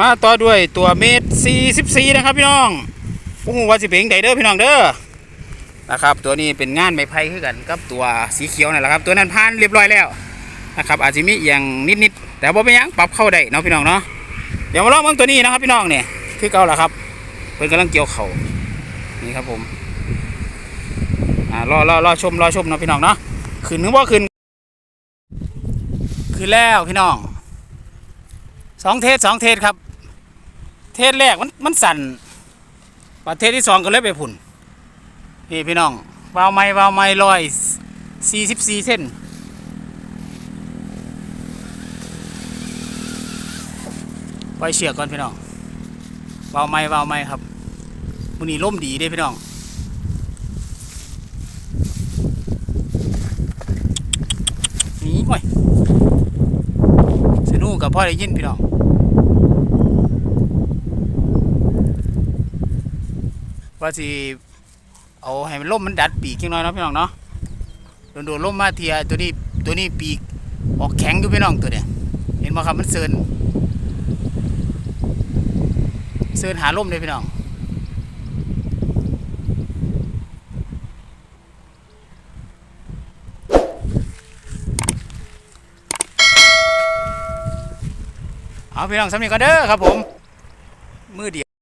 มาต่อด้วยตัวเมตร44นะครับพี่น้องโอ้โหว่าสิเป็นไดเด้อพี่น้องเด้อนะครับ ตัวนี้เป็นงานไม้ไผ่คือกันกับตัวสีเขียวนั่นแหละครับ ตัวนั้นผ่านเรียบร้อยแล้วนะครับอาจจะมีเอียงนิดๆแต่ว่าไม่ยังปรับเข้าได้เนาะพี่น้องเนาะเดี๋ยวมาลองเบิ่งตัวนี้นะครับพี่น้องเนี่ยคือเก่าแล้วครับเพิ่นกำลังเกี่ยวเข่านี่ครับผมอ่ารอรอรอชมรอชมเนาะพี่น้องเนาะขึ้นนึกว่าขึ้นขึ้นแล้วพี่น้องสองเทสสองเทสครับ เทสแรกมันมันสั่นประเทศที่สองก็เลยไปผุ่นนี่พี่น้องวาวไม้วาวไม้ลอยสี่สิบสี่เส้นปล่อยเชือกก่อนพี่น้องวาวไม้วาวไม้ครับมือนี้ล่มดีเด้พี่น้องนี่ห่วยสนุกกับพ่อได้ยินพี่น้อง ว่าสิเอาให้มันล่มมันดัดปีกจังน้อยเนาะพี่น้องเนาะโดนโดนล่มมาเทียตัวนี้ตัวนี้ปีกออกแข็งอยู่พี่น้องตัวเนี้ยเห็นไหมครับมันเซินเซินหาล่มเลยพี่น้องเอาพี่น้องสำเนียงกันเด้อครับผมมือเดียว